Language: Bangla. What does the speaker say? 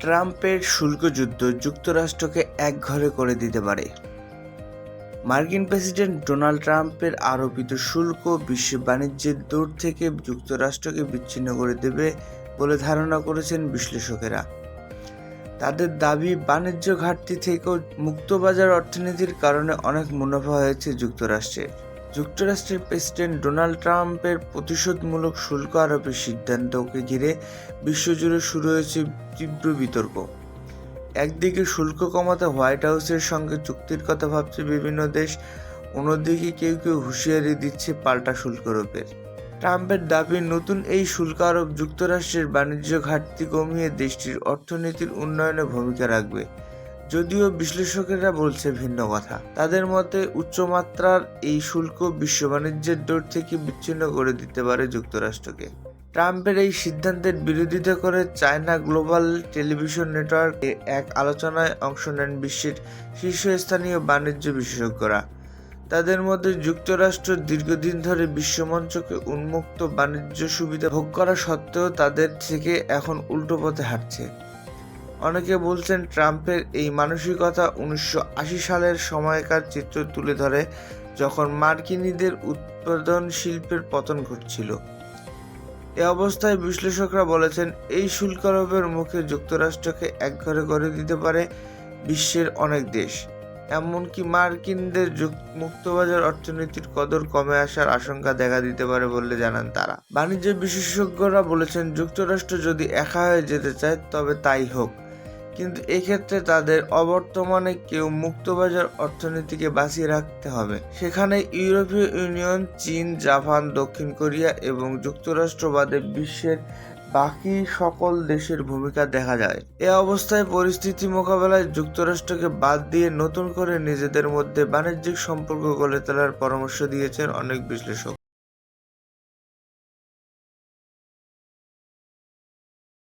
ট্রাম্পের শুল্ক যুদ্ধ যুক্তরাষ্ট্রকে একঘরে করে দিতে পারে। মার্কিন প্রেসিডেন্ট ডোনাল্ড ট্রাম্পের আরোপিত শুল্ক বিশ্ব বাণিজ্যের দৌড় থেকে যুক্তরাষ্ট্রকে বিচ্ছিন্ন করে দেবে বলে ধারণা করেছেন বিশ্লেষকেরা। তাদের দাবি, বাণিজ্য ঘাটতি থেকেও মুক্তবাজার অর্থনীতির কারণে অনেক মুনাফা হয়েছে যুক্তরাষ্ট্রের। যুক্তরাষ্ট্রের প্রেসিডেন্ট ডোনাল্ড ট্রাম্পের প্রতিশোধমূলক শুল্ক আরোপের সিদ্ধান্তকে ঘিরে বিশ্বজুড়ে শুরু হয়েছে তীব্র বিতর্ক। একদিকে শুল্ক কমাতে হোয়াইট হাউসের সঙ্গে চুক্তির কথা ভাবছে বিভিন্ন দেশ, অন্যদিকে কেউ কেউ হুঁশিয়ারি দিচ্ছে পাল্টা শুল্ক আরোপের। ট্রাম্পের দাবি, নতুন এই শুল্ক আরোপ যুক্তরাষ্ট্রের বাণিজ্য ঘাটতি কমিয়ে দেশটির অর্থনীতির উন্নয়নে ভূমিকা রাখবে। যদিও বিশ্লেষকেরা বলছে ভিন্ন কথা। তাদের মতে উচ্চমাত্রার এই শুল্ক বিশ্ব বাণিজ্যের দৌড় থেকে বিচ্ছিন্ন করে দিতে পারে যুক্তরাষ্ট্রকে। ট্রাম্পের এই সিদ্ধান্তের বিরোধিতা করে চায়না গ্লোবাল টেলিভিশন নেটওয়ার্কে এক আলোচনায় অংশ নেন বিশ্বের শীর্ষস্থানীয় বাণিজ্য বিশেষজ্ঞরা। তাদের মধ্যে যুক্তরাষ্ট্র দীর্ঘদিন ধরে বিশ্বমঞ্চকে উন্মুক্ত বাণিজ্য সুবিধা ভোগ করা সত্ত্বেও তাদের থেকে এখন উল্টো পথে হাঁটছে। অনেকে বলছেন ট্রাম্পের এই মানসিকতা উনিশশো আশি সালের সময়কার চিত্র তুলে ধরে যখন মার্কিনীদের উৎপাদন শিল্পের পতন ঘটছিল। এ অবস্থায় বিশ্লেষকরা বলেছেন, এই শুল্ক আরোপের মুখে যুক্তরাষ্ট্রকে একঘরে করে দিতে পারে বিশ্বের অনেক দেশ। এমনকি মার্কিনদের মুক্তবাজার অর্থনীতির কদর কমে আসার আশঙ্কা দেখা দিতে পারে বলে জানান তারা। বাণিজ্য বিশেষজ্ঞরা বলেছেন, যুক্তরাষ্ট্র যদি একা হয়ে যেতে চায়, তবে তাই হোক। কিন্তু এক্ষেত্রে তাদের অবর্তমানে কেউ মুক্তবাজার অর্থনীতিকে বাঁচিয়ে রাখতে হবে। সেখানে ইউরোপীয় ইউনিয়ন, চীন, জাপান, দক্ষিণ কোরিয়া এবং যুক্তরাষ্ট্র বাদে বিশ্বের বাকি সকল দেশের ভূমিকা দেখা যায়। এ অবস্থায় পরিস্থিতি মোকাবেলায় যুক্তরাষ্ট্রকে বাদ দিয়ে নতুন করে নিজেদের মধ্যে বাণিজ্যিক সম্পর্ক গড়ে তোলার পরামর্শ দিয়েছেন অনেক বিশ্লেষক।